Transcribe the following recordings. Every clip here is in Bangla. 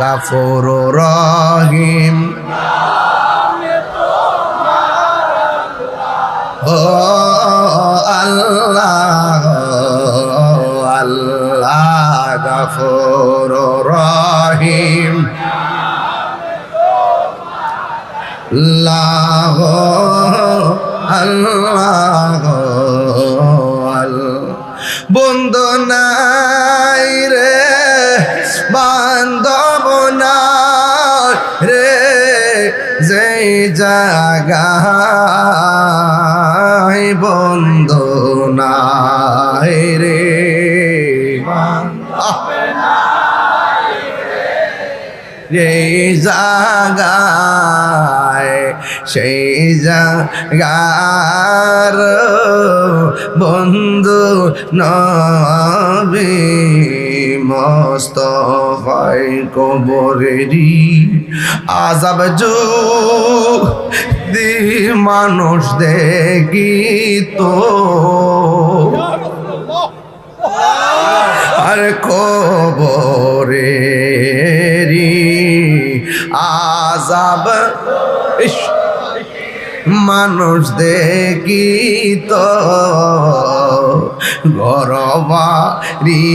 গাফুর রহিম। ও আল্লাহ আল্লাহ গাফুর রহিম। আল্লাহ আল্লাহ বন্ধু নাই রে বান্ধব জাগায় বন্ধু নাই রে। সেই জাগায় সেই জাগার বন্ধু নবী। মস্ত হয় কবরেরি আজাব যু দি মানুষ দেখি তো। আর কবরে আজাব মানুষ দেখি তো গরবারি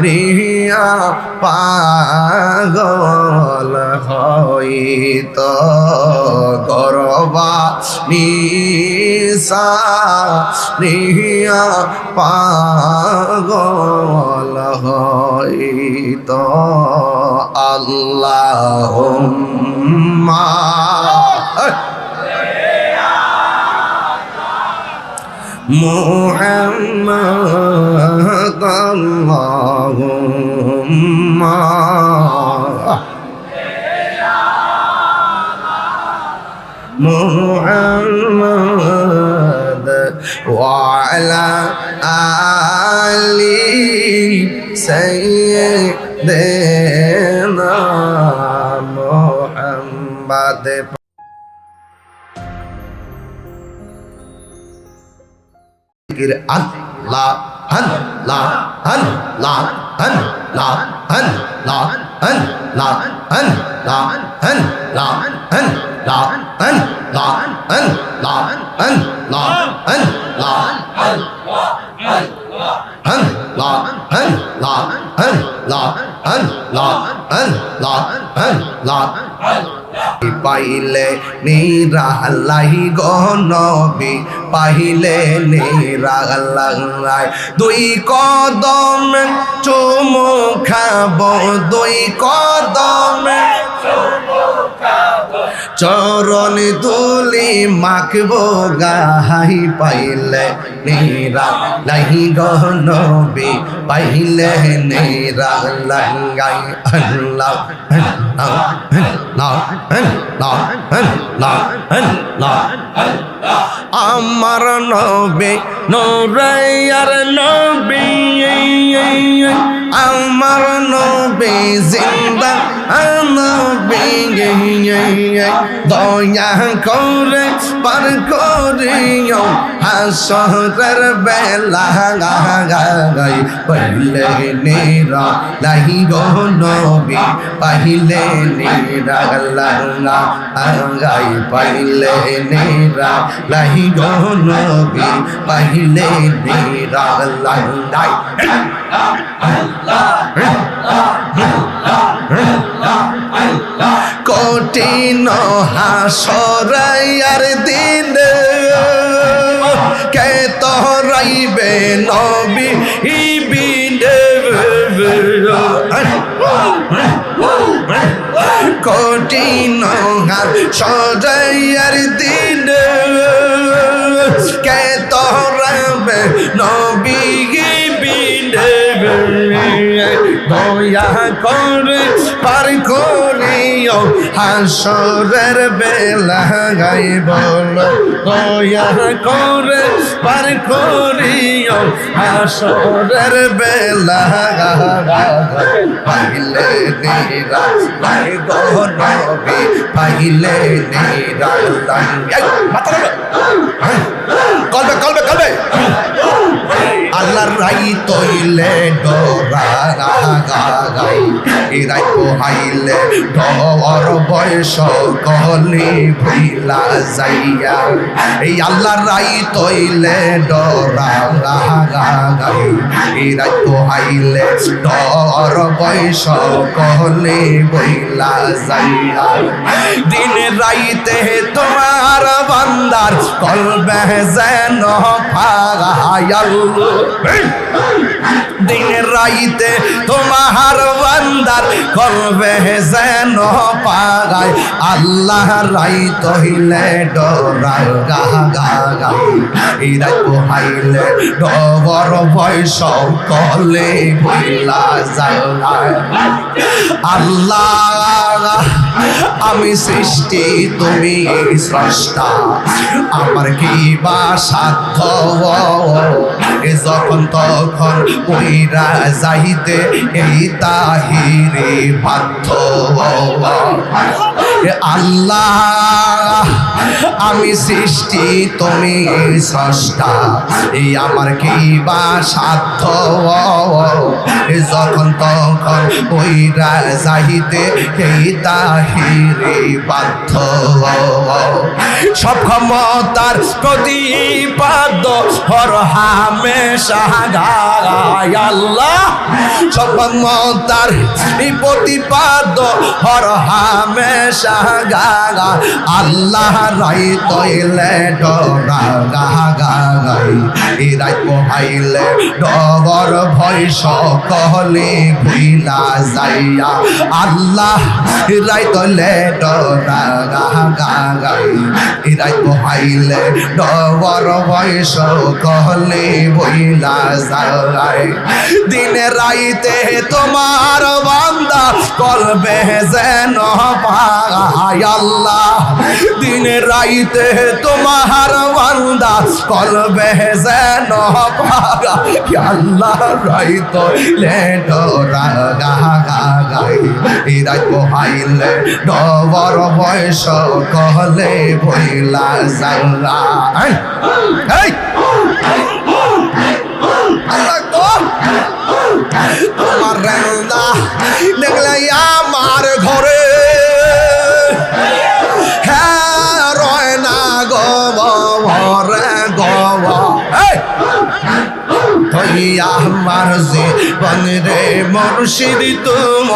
রিয়া পাগল হইত গরবা নিসা রিয়া পাগল হইত আল্লাহ محمد اللهم محمد وعلى آل سيدنا محمد জিকির আল্লাহ আল্লাহ لعن لعن لعن لعن لعن هن لعن هن لعن هن لعن هن لعن هن لعن هن لعن পাইলে নিরালাই গনবি পাইলে নিরালাই দুই কদম চুমু খাব দুই কদম চুমু চরণ তুলি মাখব গাহাই পাইলে নেরা লাহি গনবি পাইলে নেরা লাঙ্গাই আল্লাহ না না না না না আল্লাহ আমার নবে নোরাইয়ার নবে, আমার নবে জিন্দা নবী, দয়া করে পার করে হাসরের বেলা গাই পহলে নেরা লাহি গো নবী, পহলে নেরা লাগা গাই পহলে নেরা নাহি গনবি পাহিলে নিরালাই কঠিন হাসরাইয়ার দিন। কে তহরাইবে নবী? কঠিন হার সজাইয়ার দিন। কে তরাবে নবী বিনে দয়া করে পার হাসরের বেলা গাই বল দয়া করে পার করিও। হাসরের বেলা পাইলে নিরা লাই গনবি পাইলে নিরা লাই মাথা কলবে কলবে কলবে। আল্লাহর রাই তৈলে ডরা গাই এরাই পোহাইলে ডর বয়স কলি ভুইলা যাইয়া এই আল্লাহর রাই তৈলে ডরা গাই এরাই পোহাইলে ডর বয়স কলি ভুইলা যাইয়া দিন রাইতে তোমার বান্দার কলবে যেন পাগায়াল দিন রাইতে তোমার বান্দার কলবে যেন পাগায়, আল্লাহ রাই তহিলে ডরা গা গা গা। এই রাই পোহাইলে ডবর বয়স কলে ভইলা যায় আল্লাহ আমি সৃষ্টি, তুমি স্রষ্টা। আমার কি বা সাধ্য যখন তখন কইরা যাইতে এই তাহিরে বাধ্য আল্লাহ, আমি সৃষ্টি, তুমি স্রষ্টা। এই আমার কি বা সাধ্য যখন তখন কইরা যাইতে এই তাহিরে বাধ্য সব ক্ষমতার প্রতিপাদ্য হর হামেশা গায় আল্লাহ। সব ক্ষমতার প্রতিপাদ্য হর হামেশা গাগা আল্লাহ। রাই তৈলে ডরা গা গাই এই রাই পোহাইলে ডবর ভয় সকলে ভুইলা যাইয়া। আল্লাহ রাই তলে গা গাই এই রাই পোহাইলে ডবর ভয় সকলে ভুইলা যায় দিনে রাইতে তোমার বান্দা কলবে যেন পায় আল্লাহ। দিনে রাইতে তোমার বান্দা কলবে যেন পায় আল্লাহ রাইত, লেট রাগা গা গাই এই রাই পোহাইলে ডবর বয়স কহলে ভইলা এই! আমার জীবন রে মুর্শিদ, তুম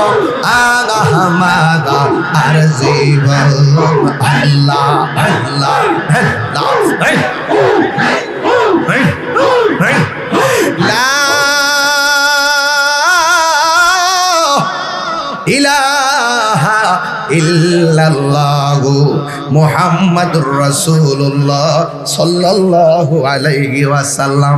আগামাদা আর জীবন আল্লাহ আল্লাহ আল্লাহ। ইলাহা ইল্লাল্লাহু মুহাম্মাদুর রাসূলুল্লাহ সাল্লাল্লাহু আলাইহি ওয়াসাল্লাম।